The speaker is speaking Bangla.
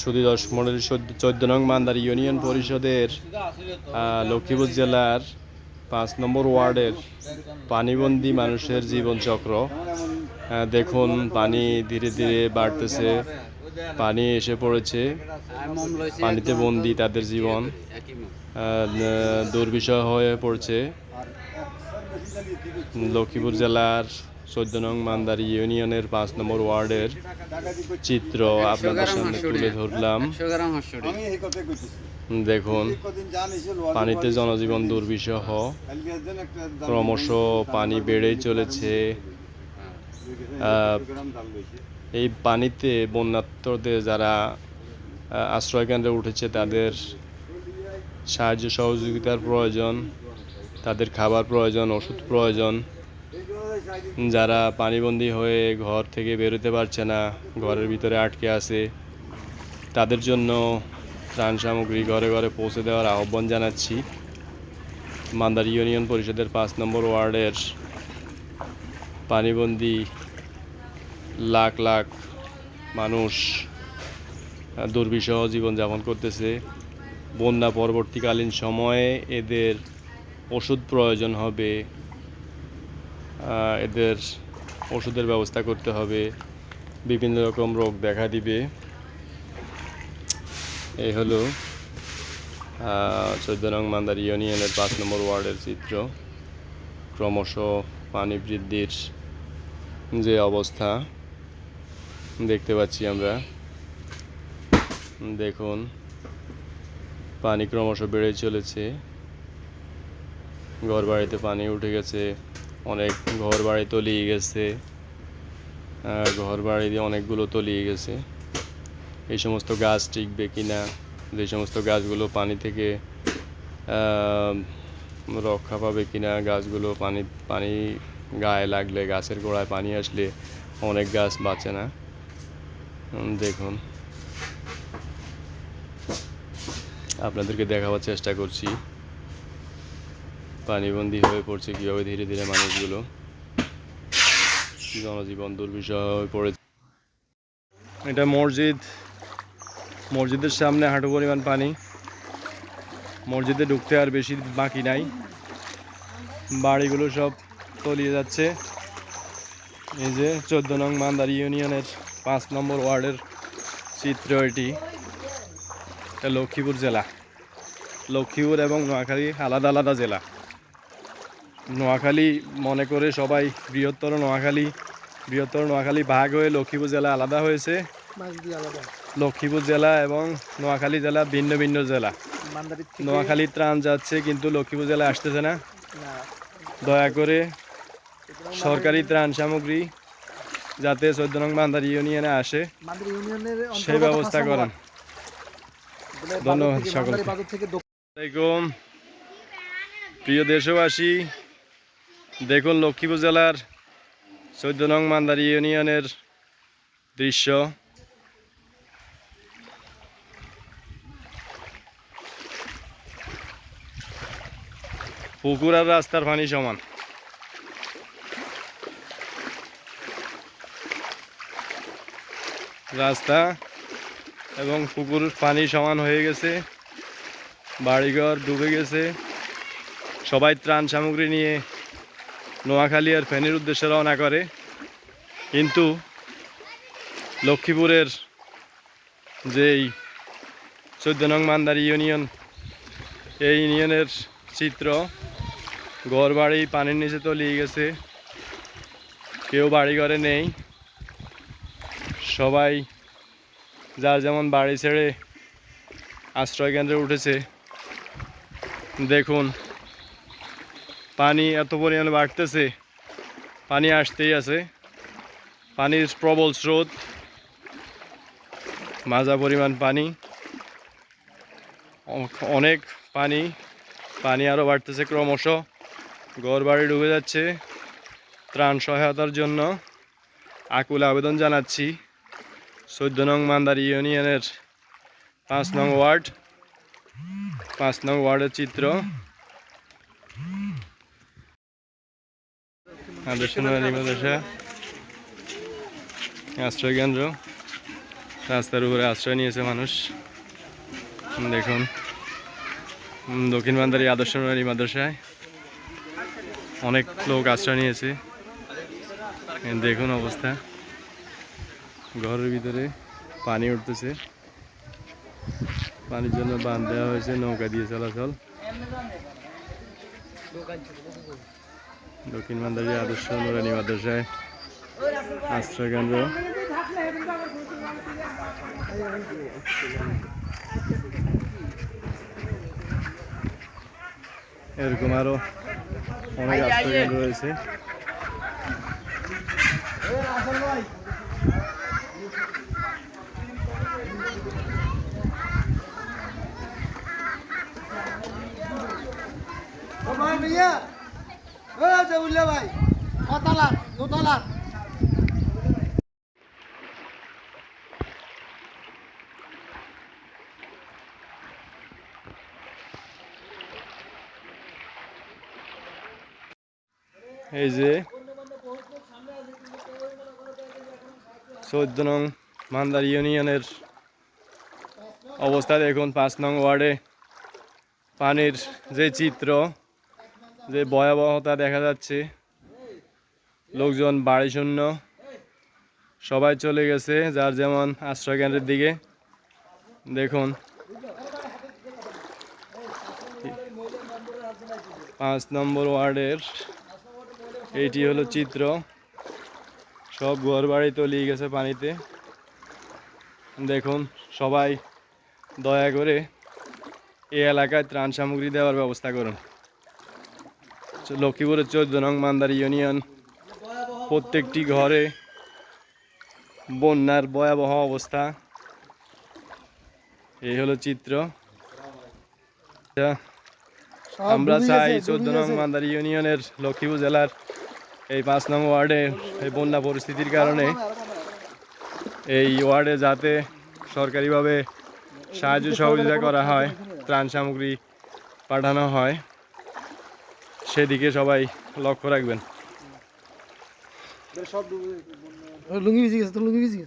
সুদী দশ মন্ডলী চোদ্দ নং মান্দার ইউনিয়ন পরিষদের লক্ষ্মীপুর জেলার পাঁচ নম্বর ওয়ার্ডের পানিবন্দী মানুষের জীবনচক্র। দেখুন পানি ধীরে ধীরে বাড়তেছে। পানি এসে পড়েছে। পানিতে বন্দি তাদের জীবন আহ, দুর্বিষহ হয়ে পড়ছে। লক্ষ্মীপুর জেলার চোদ্দ নং মান্দার ইউনিয়নের পাঁচ নম্বর ওয়ার্ডের চিত্র আপনাদের সামনে তুলে ধরলাম। দেখুন, পানিতে জনজীবন দুর্বিষহ। ক্রমশ পানি বেড়েই চলেছে। এই পানিতে বন্যাত্মদের যারা আশ্রয়কেন্দ্রে উঠেছে, তাদের সাহায্য সহযোগিতার প্রয়োজন, তাদের খাবার প্রয়োজন, ওষুধ প্রয়োজন। যারা পানিবন্দী হয়ে ঘর থেকে বেরোতে পারছে না, ঘরের ভিতরে আটকে আছে, তাদের জন্য ত্রাণ সামগ্রী ঘরে ঘরে পৌঁছে দেওয়ার আহ্বান জানাচ্ছি। মান্দার ইউনিয়ন পরিষদের পাঁচ নম্বর ওয়ার্ডের পানিবন্দী লাখ লাখ মানুষ দুর্বিষহ জীবনযাপন করতেছে। বন্যা পরবর্তীকালীন সময়ে এদের ওষুধ প্রয়োজন হবে। এদের ওষুধের ব্যবস্থা করতে হবে, বিভিন্ন রকম রোগ দেখা দিবে। এই হলো চোদ্দ নং মান্দার ইউনিয়নের পাঁচ নম্বর ওয়ার্ডের চিত্র। ক্রমশ পানি বৃদ্ধির যে অবস্থা, দেখতে পাচ্ছি আমরা। দেখুন, পানি ক্রমশ বেড়ে চলেছে। ঘর বাড়িতে পানি উঠে গেছে। অনেক ঘর বাড়ি তলিয়ে গেছে। ঘর বাড়ি দিয়ে অনেকগুলো তলিয়ে গেছে। এই সমস্ত গাছ টিকবে কি না যে সমস্ত গাছগুলো পানি থেকে রক্ষা পাবে কি না গাছগুলো পানি পানি গায়ে লাগলে, গাছের গোড়ায় পানি আসলে অনেক গাছ বাঁচে না। দেখুন। আপনাদেরকে দেখাবার চেষ্টা করছি। পানিবন্দী হয়ে পড়ছে কীভাবে ধীরে ধীরে মানুষগুলো জনজীবন দুর্বিষহ হয়ে পড়েছে এটা মসজিদ। মসজিদের সামনে হাঁটু পরিমাণ পানি। মসজিদে ঢুকতে আর বেশি বাকি নাই। বাড়িগুলো সব তলিয়ে যাচ্ছে। এই যে চোদ্দ নং মান্দার ইউনিয়নের পাঁচ নম্বর ওয়ার্ডের চিত্র এটি। এটা লক্ষ্মীপুর জেলা। লক্ষ্মীপুর এবং নোয়াখালী আলাদা আলাদা জেলা। নোয়াখালী মনে করে সবাই বৃহত্তর নোয়াখালী বৃহত্তর নোয়াখালী ভাগ হয়ে লক্ষ্মীপুর জেলা আলাদা হয়েছে। লক্ষ্মীপুর জেলা এবং নোয়াখালী জেলা ভিন্ন ভিন্ন জেলা। নোয়াখালী ত্রাণ যাচ্ছে কিন্তু লক্ষ্মীপুর জেলায় আসতেছে না। দয়া করে সরকারি ত্রাণ সামগ্রী যাতে চোদ্দ নং বান্দার ইউনিয়নে আসে সেই ব্যবস্থা করেন। ধন্যবাদ। আসসালামাইকুম প্রিয় দেশবাসী দেখুন লক্ষ্মীপুর জেলার চোদ্দ নং মান্দারি ইউনিয়নের দৃশ্য। পুকুর আর রাস্তার পানি সমান। রাস্তা এবং পুকুর পানি সমান হয়ে গেছে। বাড়িঘর ডুবে গেছে। সবাই ত্রাণ সামগ্রী নিয়ে নোয়াখালী আর ফেনীর উদ্দেশ্যে রওনা করে। কিন্তু লক্ষ্মীপুরের যেই চোদ্দ নং মান্দার ইউনিয়ন, এই ইউনিয়নের চিত্র ঘর বাড়ি পানির নিচে তলিয়ে গেছে। কেউ বাড়ি ঘরে নেই। সবাই যার যেমন বাড়ি ছেড়ে আশ্রয় কেন্দ্রে উঠেছে। দেখুন পানি এত পরিমাণে বাড়তেছে, পানি আসতেই আছে। পানির প্রবল স্রোত, মাজা পরিমাণ পানি অনেক পানি পানি আরও বাড়তেছে ক্রমশ। ঘর বাড়ি ডুবে যাচ্ছে, ত্রাণ সহায়তার জন্য আকুল আবেদন জানাচ্ছি। চোদ্দ নং মান্দার ইউনিয়নের পাঁচ নং ওয়ার্ড, পাঁচ নং ওয়ার্ডের চিত্র। আদর্শ মাদ্রাসা। আশ্রয় কেন্দ্র। রাস্তার উপরে আশ্রয় নিয়েছে মানুষ। দেখুন। দক্ষিণ বান্দারি আদর্শ নুরানি মাদ্রাসায় অনেক লোক আশ্রয় নিয়েছে। দেখুন অবস্থা। ঘরের ভিতরে পানি উঠতেছে। পানির জন্য বাঁধ দেওয়া হয়েছে, নৌকা দিয়ে চলাচল। দক্ষিণ বান্দারি আদর্শ নুরানি মাদ্রাসায় আশ্রয় কেন্দ্র। এরকম আরও অনেক আশ্রয় কেন্দ্র রয়েছে। ও ভাই। এই যে চোদ্দ নং মান্দার ইউনিয়নের অবস্থা দেখুন পাঁচ নং ওয়ার্ডে পানির যে চিত্র যে ভয়াবহতা দেখা যাচ্ছে। লোকজন বাড়ি শূন্য। সবাই চলে গেছে, যার যেমন আশ্রয় কেন্দ্রের দিকে। দেখুন। পাঁচ নম্বর ওয়ার্ডের এইটি হলো চিত্র। সব ঘর বাড়ি তলিয়ে গেছে পানিতে। দেখুন, সবাই দয়া করে এই এলাকায় ত্রাণ সামগ্রী দেওয়ার ব্যবস্থা করুন। লক্ষ্মীপুরের চোদ্দ নং মান্দার ইউনিয়ন। প্রত্যেকটি ঘরে বন্যার ভয়াবহ অবস্থা। এই হলো চিত্র। আমরা চাই চোদ্দ নং মান্দার ইউনিয়নের লক্ষ্মীপুর জেলার এই পাঁচ নং ওয়ার্ডে এই বন্যা পরিস্থিতির কারণে এই ওয়ার্ডে যাতে সরকারিভাবে সাহায্য সহযোগিতা করা হয় ত্রাণ সামগ্রী পাঠানো হয়। সেদিকে সবাই লক্ষ্য রাখবেন। সব লুঙ্গি ভিজে গেছে তো লুঙ্গি ভিজে গেছে?